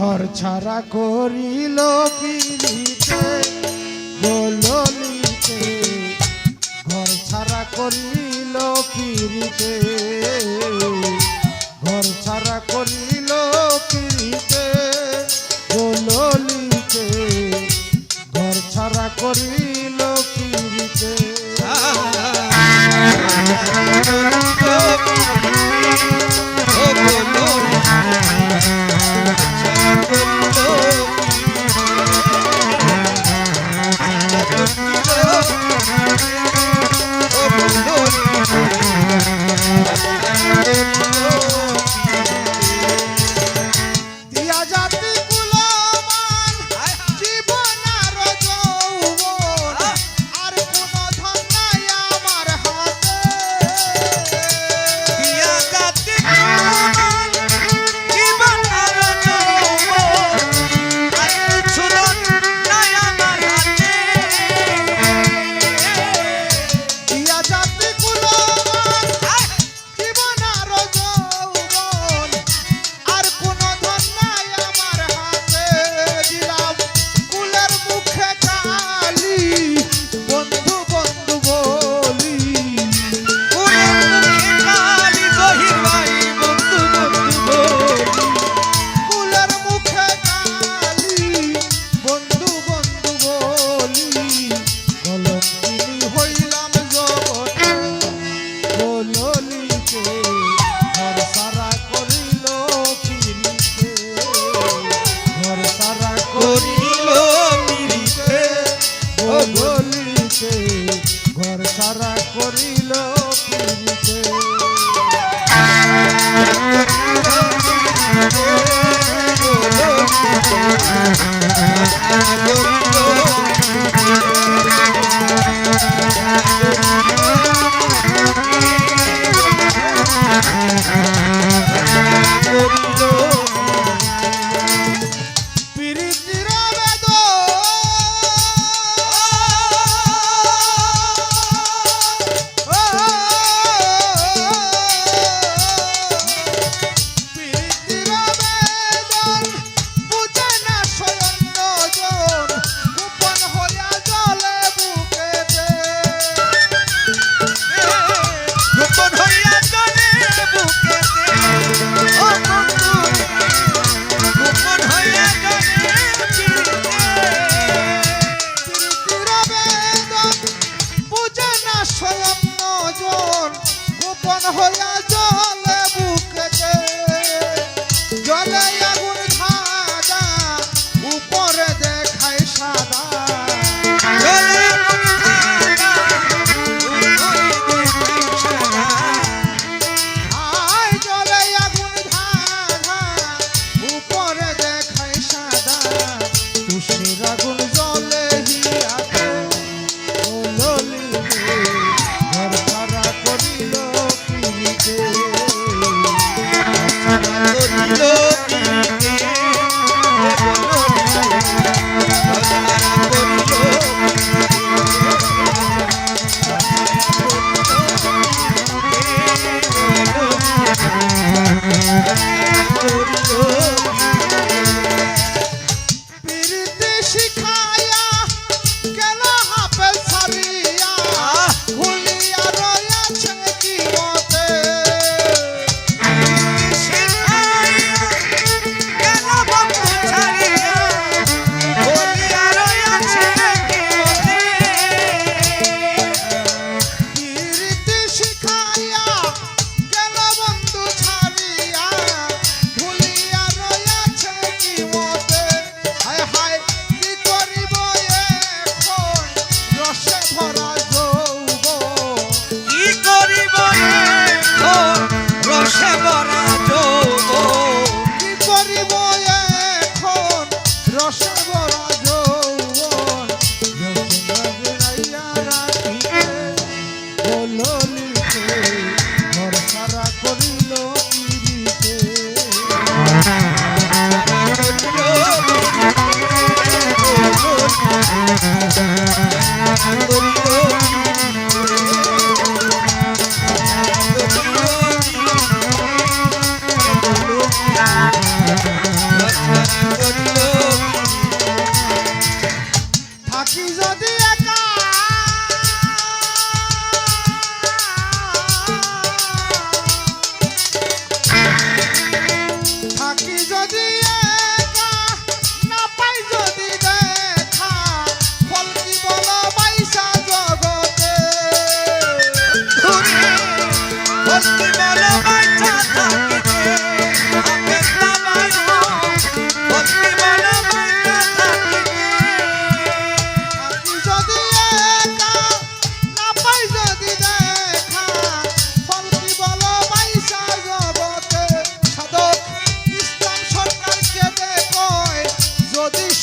ঘর ছাড়া করিল পিড়িতে বললিতে ঘর ছাড়া করিল পিড়িতে ঘর ছাড়া করিল করিল মিরিতে ও গলিতে ঘর সারা করিল পিড়িতে Hallelujah.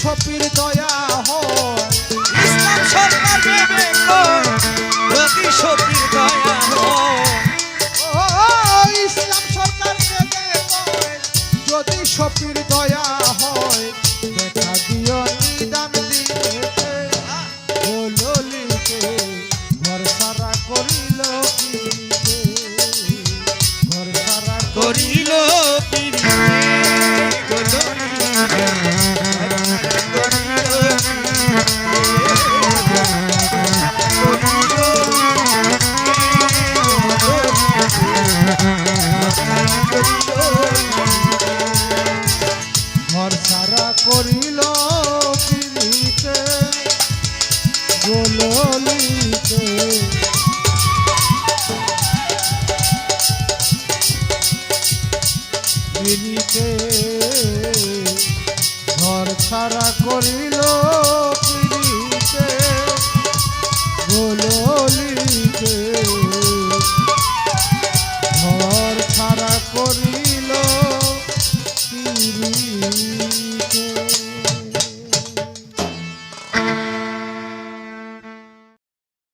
সপির দয়া হয়। ইসলাম সরকার বিবেক যদি সপির দয়া হয়। ও ইসলাম সরকার বিবেক যদি সপির দয়া হয়। আমাকে ঘর ছাড়া করিল পিড়িতে গোলিতে